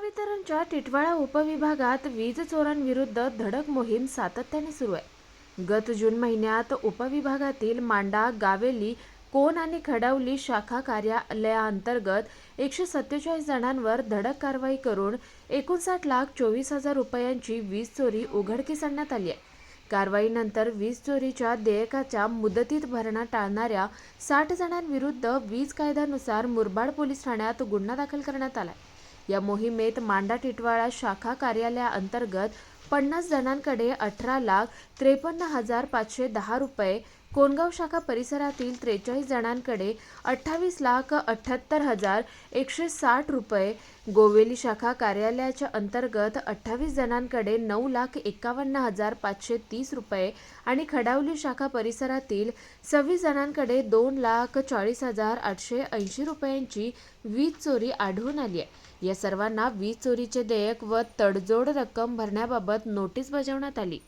महावितरणच्या टिटवाळा उपविभागात वीज चोरांविरुद्ध धडक मोहीम सातत्याने सुरू आहे. गत जून महिन्यात उपविभागातील मांडा गावेली कोण आणि खडावली शाखा कार्यालयाअंतर्गत एकशे सत्तेचाळीस जणांवर धडक कारवाई करून एकोणसाठ लाख चोवीस हजार रुपयांची वीज चोरी उघडकीस आणण्यात आली आहे. कारवाईनंतर वीज चोरीच्या देयकाच्या मुदतीत भरणा टाळणाऱ्या साठ जणांविरुद्ध वीज कायद्यानुसार मुरबाड पोलीस ठाण्यात गुन्हा दाखल करण्यात आला आहे या मोहिमेत मांडा टिटवाळा शाखा कार्यालयाअंतर्गत पन्नास जणांकडे अठरा लाख त्रेपन्न हजार पाचशे दहा रुपये कोनगाव शाखा परिसरातील त्रेचाळीस जणांकडे अठ्ठावीस लाख अठ्ठ्याहत्तर हजार एकशे साठ रुपये गोवेली शाखा कार्यालयाच्या अंतर्गत अठ्ठावीस जणांकडे नऊ लाख एकावन्न हजार पाचशे तीस रुपये आणि खडावली शाखा परिसरातील सव्वीस जणांकडे दोन लाख चाळीस हजार आठशे ऐंशी रुपयांची वीज चोरी आढळून आली आहे. या सर्वांना वीज चोरीचे देयक व तडजोड रक्कम भरण्याबाबत नोटीस बजावण्यात आली.